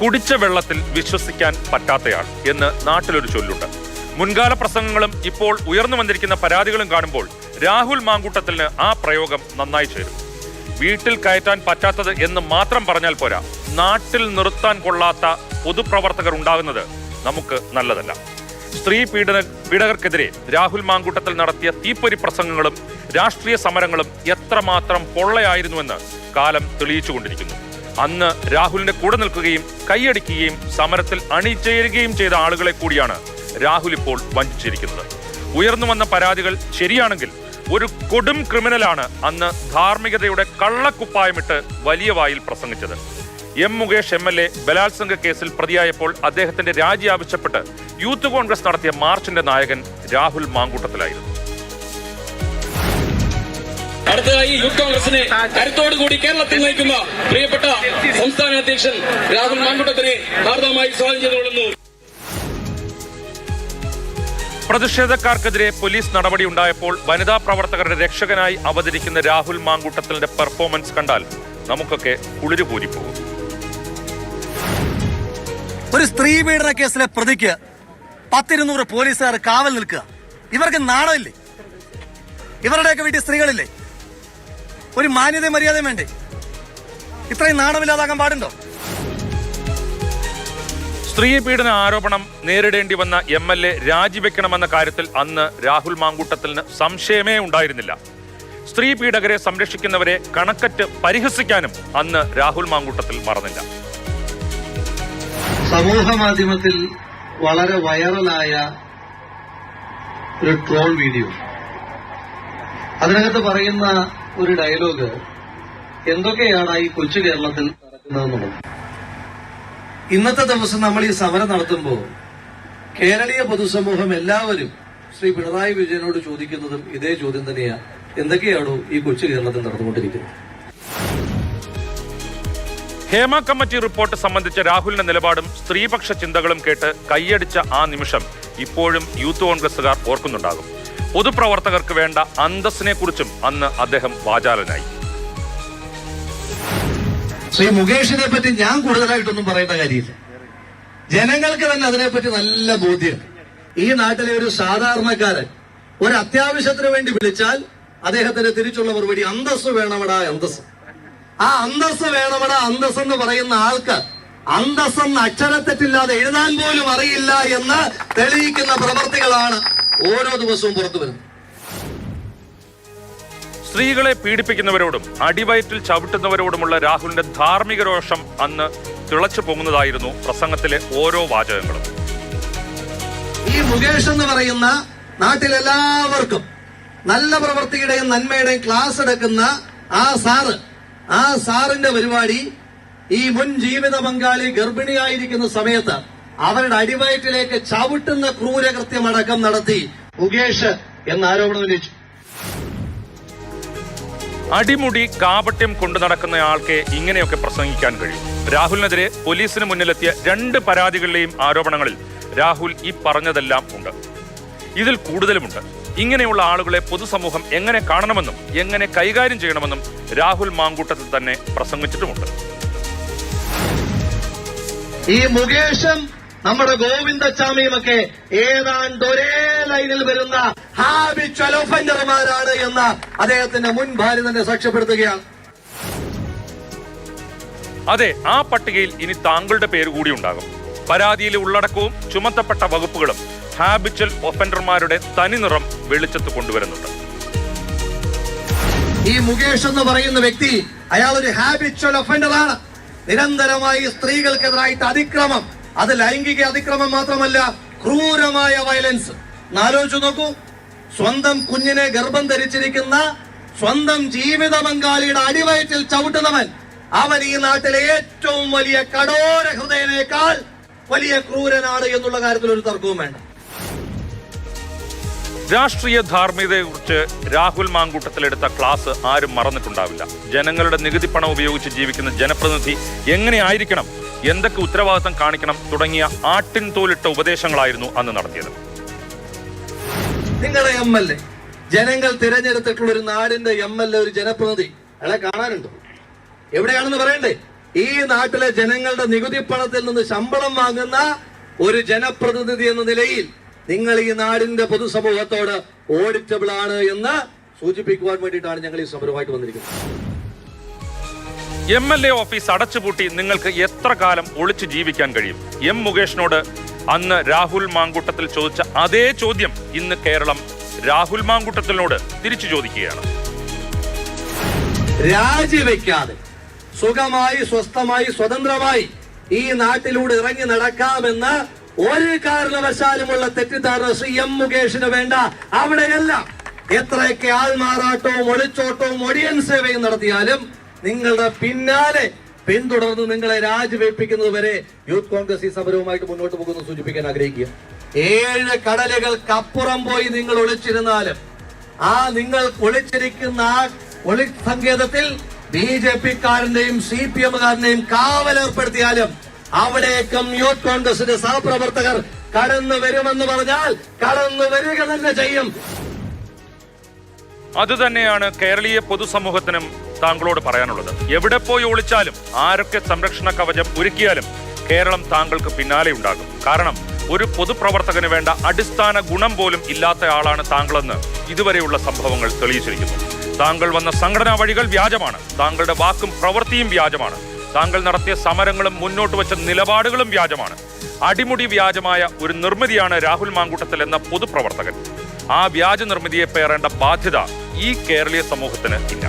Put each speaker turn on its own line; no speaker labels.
കുടിച്ച വെള്ളത്തിൽ വിശ്വസിക്കാൻ പറ്റാത്തയാൾ എന്ന് നാട്ടിലൊരു ചൊല്ലുണ്ട്. മുൻകാല പ്രസംഗങ്ങളും ഇപ്പോൾ ഉയർന്നു വന്നിരിക്കുന്ന പരാതികളും കാണുമ്പോൾ രാഹുൽ മാങ്കൂട്ടത്തിന് ആ പ്രയോഗം നന്നായി ചേരും. വീട്ടിൽ കയറ്റാൻ പറ്റാത്തത് എന്ന് മാത്രം പറഞ്ഞാൽ പോരാ നാട്ടിൽ നിർത്താൻ കൊള്ളാത്ത പൊതുപ്രവർത്തകർ ഉണ്ടാകുന്നത് നമുക്ക് നല്ലതല്ല. സ്ത്രീ പീഡന പീഡകർക്കെതിരെ രാഹുൽ മാങ്കൂട്ടത്തിൽ നടത്തിയ തീപ്പൊരി പ്രസംഗങ്ങളും രാഷ്ട്രീയ സമരങ്ങളും എത്രമാത്രം പൊള്ളയായിരുന്നുവെന്ന് കാലം തെളിയിച്ചുകൊണ്ടിരിക്കുന്നു. അന്ന് രാഹുലിന്റെ കൂടെ നിൽക്കുകയും കൈയടിക്കുകയും സമരത്തിൽ അണിചേരുകയും ചെയ്ത ആളുകളെ കൂടിയാണ് രാഹുൽ ഇപ്പോൾ വഞ്ചിച്ചിരിക്കുന്നത്. ഉയർന്നു വന്ന പരാതികൾ ശരിയാണെങ്കിൽ ഒരു കൊടും ക്രിമിനലാണ് അന്ന് ധാർമ്മികതയുടെ കള്ളക്കുപ്പായമിട്ട് വലിയ വായിൽ പ്രസംഗിച്ചത്. M Mukesh M L A ബലാത്സംഗ കേസിൽ പ്രതിയായപ്പോൾ അദ്ദേഹത്തിന്റെ രാജി ആവശ്യപ്പെട്ട് യൂത്ത് കോൺഗ്രസ് നടത്തിയ മാർച്ചിന്റെ നായകൻ രാഹുൽ മാങ്കൂട്ടത്തിലായിരുന്നു.
അടുത്തതായി യൂത്ത് കോൺഗ്രസിനെ കരുത്തോടുകൂടി കേരളത്തിൽ നയിക്കുന്ന പ്രിയപ്പെട്ട സംസ്ഥാന അധ്യക്ഷൻ രാഹുൽ മാൻകുട്ടത്തിനെ ഹാർദമായി സ്വാഗതം ചെയ്തുകൊള്ളുന്നു.
പ്രതിഷേധക്കാർക്കെതിരെ പോലീസ് നടപടി ഉണ്ടായപ്പോൾ വനിതാ പ്രവർത്തകരുടെ രക്ഷകനായി അവതരിക്കുന്ന രാഹുൽ മാങ്കൂട്ടത്തിന്റെ പെർഫോമൻസ് കണ്ടാൽ നമുക്കൊക്കെ കുളിരുപൂരിപ്പോകും
ഒരു സ്ത്രീ പീഡന കേസിലെ പ്രതിക്ക് പത്തിരുന്നൂറ് പോലീസുകാർ കാവൽ നിൽക്കുക. ഇവർക്ക് നാണമില്ലേ? ഇവരുടെയൊക്കെ വീട്ടിൽ സ്ത്രീകളില്ലേ? ഒരു മാന്യതയും മര്യാദയും വേണ്ടേ? ഇത്രയും നാണമില്ലാതാകാൻ പാടുണ്ടോ?
സ്ത്രീ പീഡന ആരോപണം നേരിടേണ്ടി വന്ന എം എൽ എ രാജിവെക്കണമെന്ന കാര്യത്തിൽ അന്ന് രാഹുൽ മാങ്കൂട്ടത്തിന് സംശയമേ ഉണ്ടായിരുന്നില്ല. സ്ത്രീ പീഡകരെ സംരക്ഷിക്കുന്നവരെ കണക്കറ്റ് പരിഹസിക്കാനും അന്ന് രാഹുൽ മാങ്കൂട്ടത്തിൽ മറന്നില്ല.
സമൂഹ മാധ്യമത്തിൽ വളരെ വൈറലായ ഒരു ട്രോൾ വീഡിയോ. അതിനകത്ത് പറയുന്ന ഒരു ഡയലോഗ് എന്തൊക്കെയാണ് ഈ കൊച്ചു കേരളത്തിൽ നടക്കുന്നതെന്നുള്ളത്? ഇന്നത്തെ ദിവസം നമ്മൾ ഈ സമരം നടത്തുമ്പോൾ കേരളീയ പൊതുസമൂഹം എല്ലാവരും ശ്രീ പിണറായി വിജയനോട് ചോദിക്കുന്നതും ഇതേ ചോദ്യം തന്നെയാണ്. എന്തൊക്കെയാണോ ഈ കൊച്ചു കേരളത്തിൽ നടന്നുകൊണ്ടിരിക്കുന്നത്?
ഹേമ കമ്മിറ്റി റിപ്പോർട്ട് സംബന്ധിച്ച രാഹുലിന്റെ നിലപാടും സ്ത്രീപക്ഷ ചിന്തകളും കേട്ട് കൈയടിച്ച ആ നിമിഷം ഇപ്പോഴും യൂത്ത് കോൺഗ്രസുകാർ ഓർക്കുന്നുണ്ടാകും. പൊതുപ്രവർത്തകർക്ക് വേണ്ട അന്തസ്സിനെ കുറിച്ചും അന്ന് അദ്ദേഹം വാചാലനായി.
ശ്രീ മുകേഷിനെ പറ്റി ഞാൻ കൂടുതലായിട്ടൊന്നും പറയേണ്ട കാര്യമില്ല. ജനങ്ങൾക്ക് തന്നെ അതിനെപ്പറ്റി നല്ല ബോധ്യം. ഈ നാട്ടിലെ ഒരു സാധാരണക്കാരൻ ഒരു അത്യാവശ്യത്തിന് വേണ്ടി വിളിച്ചാൽ അദ്ദേഹത്തിന് തിരിച്ചുള്ള മറുപടി അന്തസ് വേണമടാ അന്തസ് ആ അന്തസ് വേണമടാ അന്തസ് എന്ന് പറയുന്ന ആൾക്ക് അന്തസ് എന്ന അക്ഷരത്തെറ്റില്ലാതെ എഴുതാൻ പോലും അറിയില്ല എന്ന് തെളിയിക്കുന്ന പ്രവർത്തികളാണ് ഓരോ ദിവസവും പുറത്തു വരുന്നു.
സ്ത്രീകളെ പീഡിപ്പിക്കുന്നവരോടും അടിവയറ്റിൽ ചവിട്ടുന്നവരോടുമുള്ള രാഹുലിന്റെ ധാർമ്മിക രോഷം അന്ന് തിളച്ചു പൊങ്ങുന്നതായിരുന്നു പ്രസംഗത്തിലെ ഓരോ വാചകങ്ങളും.
ഈ മുകേഷ് എന്ന് പറയുന്ന നാട്ടിലെല്ലാവർക്കും നല്ല പ്രവൃത്തിയുടെയും നന്മയുടെയും ക്ലാസ് എടുക്കുന്ന ആ സാറ് ആ സാറിന്റെ പരിപാടി ഈ മുൻ ജീവിത പങ്കാളി ഗർഭിണിയായിരിക്കുന്ന സമയത്ത് അവരുടെ അടിവയറ്റിലേക്ക് ചവിട്ടുന്ന ക്രൂരകൃത്യമടക്കം നടത്തി. മുകേഷ് എന്ന ആരോപണം ഉന്നയിച്ചു.
അടിമുടി കാപട്യം കൊണ്ടു നടക്കുന്നയാൾക്ക് ഇങ്ങനെയൊക്കെ പ്രസംഗിക്കാൻ കഴിയും. രാഹുലിനെതിരെ പോലീസിന് മുന്നിലെത്തിയ രണ്ട് പരാതികളിലെയും ആരോപണങ്ങളിൽ രാഹുൽ ഈ പറഞ്ഞതെല്ലാം ഉണ്ട്. ഇതിൽ കൂടുതലുമുണ്ട്. ഇങ്ങനെയുള്ള ആളുകളെ പൊതുസമൂഹം എങ്ങനെ കാണണമെന്നും എങ്ങനെ കൈകാര്യം ചെയ്യണമെന്നും രാഹുൽ മാങ്കൂട്ടത്തിൽ തന്നെ പ്രസംഗിച്ചിട്ടുമുണ്ട്.
ഈ മുകേഷും നമ്മുടെ ഗോവിന്ദച്ചാമിയുമൊക്കെ ഏതാണ്ട് ഒരേ ലൈനിൽ വരുന്ന ഹാബിച്വൽ ഒഫൻഡർമാരാണ് എന്ന് അദ്ദേഹത്തിന്റെ മുൻ ഭാര്യ തന്നെ സാക്ഷ്യപ്പെടുത്തുകയാണ്.
അതെ ആ പട്ടികയിൽ ഇനി താങ്കളുടെ പേര് കൂടി ഉണ്ടാകും. പരാതിയിലെ ഉള്ളടക്കവും ചുമത്തപ്പെട്ട വകുപ്പുകളും ഹാബിച്വൽ ഒഫൻഡർമാരുടെ തനിനിറം വെളിച്ചത്ത് കൊണ്ടുവരുന്നുണ്ട്.
ഈ മുകേഷ് എന്ന് പറയുന്ന വ്യക്തി അയാൾ ഒരു ഹാബിച്വൽ ഒഫൻഡറാണ്. നിരന്തരമായി സ്ത്രീകൾക്കെതിരായിട്ട് അതിക്രമം അത് ലൈംഗിക അതിക്രമം മാത്രമല്ല ക്രൂരമായ വയലൻസ് ആലോചിച്ചു നോക്കൂ. സ്വന്തം കുഞ്ഞിനെ ഗർഭം ധരിച്ചിരിക്കുന്ന സ്വന്തം ജീവിത പങ്കാളിയുടെ അടിവയറ്റിൽ ചവിട്ടുന്നവൻ അവൻ ഈ നാട്ടിലെ ഏറ്റവും വലിയ കടോര ഹൃദയനേക്കാൾ വലിയ ക്രൂരനാണ് എന്നുള്ള കാര്യത്തിൽ ഒരു തർക്കവും വേണ്ട.
രാഷ്ട്രീയ ധാർമ്മികതയെക്കുറിച്ച് രാഹുൽ മാങ്കൂട്ടത്തിലെടുത്ത ക്ലാസ് ആരും മറന്നിട്ടുണ്ടാവില്ല. ജനങ്ങളുടെ നികുതി പണം ഉപയോഗിച്ച് ജീവിക്കുന്ന ജനപ്രതിനിധി എങ്ങനെയായിരിക്കണം എന്തൊക്കെ ഉത്തരവാദിത്തം കാണിക്കണം തുടങ്ങിയ ആട്ടിൻ തോലിട്ട ഉപദേശങ്ങളായിരുന്നു അന്ന് നടത്തിയത്.
നിങ്ങളുടെ എം എൽ എ ജനങ്ങൾ തിരഞ്ഞെടുത്തിട്ടുള്ള ഒരു നാടിന്റെ എം എൽ എ ഒരു ജനപ്രതിനിധി അയാളെ കാണാനുണ്ടോ? എവിടെയാണെന്ന് പറയണ്ടേ? ഈ നാട്ടിലെ ജനങ്ങളുടെ നികുതി പണത്തിൽ നിന്ന് ശമ്പളം വാങ്ങുന്ന ഒരു ജനപ്രതിനിധി എന്ന നിലയിൽ നിങ്ങൾ ഈ നാടിന്റെ പൊതുസമൂഹത്തോട് ഓഡിറ്റബിൾ ആണ് എന്ന് സൂചിപ്പിക്കുവാൻ വേണ്ടിയിട്ടാണ് ഞങ്ങൾ ഈ സമരമായിട്ട് വന്നിരിക്കുന്നത്.
എം എൽ എ ഓഫീസ് അടച്ചുപൂട്ടി നിങ്ങൾക്ക് എത്ര കാലം ഒളിച്ചു ജീവിക്കാൻ കഴിയും? എം മുകേഷിനോട് അന്ന് രാഹുൽ മാങ്കൂട്ടത്തിൽ ചോദിച്ച അതേ ചോദ്യം ഇന്ന് കേരളം രാഹുൽ മാങ്കൂട്ടത്തിനോട് തിരിച്ചു ചോദിക്കുകയാണ്.
രാജിവെക്കാതെ സുഖമായി സ്വസ്ഥമായി സ്വതന്ത്രമായി ഈ നാട്ടിലൂടെ ഇറങ്ങി നടക്കാമെന്ന് ഒരു കാരണവശാലുമുള്ള തെറ്റിദ്ധാരണ ശ്രീ എം മുകേഷിന് വേണ്ട. അവിടെയെല്ലാം എത്രയൊക്കെ ആൾമാറാട്ടവും ഒളിച്ചോട്ടവും ഒടിയൻ സേവയും നടത്തിയാലും നിങ്ങളുടെ പിന്നാലെ പിന്തുടർന്ന് നിങ്ങളെ രാജിവെപ്പിക്കുന്നത് വരെ യൂത്ത് കോൺഗ്രസ് ഈ സമരവുമായിട്ട് മുന്നോട്ട് പോകുന്നു സൂചിപ്പിക്കാൻ ആഗ്രഹിക്കുക. ഏഴ് കടലുകൾക്കപ്പുറം പോയി നിങ്ങൾ ഒളിച്ചിരുന്നാലും ആ നിങ്ങൾ ഒളിച്ചിരിക്കുന്ന ആ ഒളി സങ്കേതത്തിൽ ബി ജെ പിക്കാരന്റെയും സി പി എമ്മുകാരന്റെയും കാവലേർപ്പെടുത്തിയാലും അവിടേക്കും യൂത്ത് കോൺഗ്രസിന്റെ സഹപ്രവർത്തകർ കടന്നു വരുമെന്ന് പറഞ്ഞാൽ കടന്നു വരിക തന്നെ ചെയ്യും.
അതുതന്നെയാണ് കേരളീയ പൊതുസമൂഹത്തിനും താങ്കളോട് പറയാനുള്ളത്. എവിടെ പോയി ഒളിച്ചാലും ആരൊക്കെ സംരക്ഷണ കവചം ഒരുക്കിയാലും കേരളം താങ്കൾക്ക് പിന്നാലെ ഉണ്ടാകും. കാരണം ഒരു പൊതുപ്രവർത്തകന് വേണ്ട അടിസ്ഥാന ഗുണം പോലും ഇല്ലാത്ത ആളാണ് താങ്കളെന്ന് ഇതുവരെയുള്ള സംഭവങ്ങൾ തെളിയിച്ചിരിക്കുന്നു. താങ്കൾ വന്ന സംഘടനാ വഴികൾ വ്യാജമാണ്. താങ്കളുടെ വാക്കും പ്രവൃത്തിയും വ്യാജമാണ്. താങ്കൾ നടത്തിയ സമരങ്ങളും മുന്നോട്ട് വെച്ച നിലപാടുകളും വ്യാജമാണ്. അടിമുടി വ്യാജമായ ഒരു നിർമ്മിതിയാണ് രാഹുൽ മാങ്കൂട്ടത്തിൽ എന്ന പൊതുപ്രവർത്തകൻ. ആ വ്യാജ നിർമ്മിതിയെ പേറേണ്ട ബാധ്യത ഈ കേരളീയ സമൂഹത്തിന് ഇല്ല.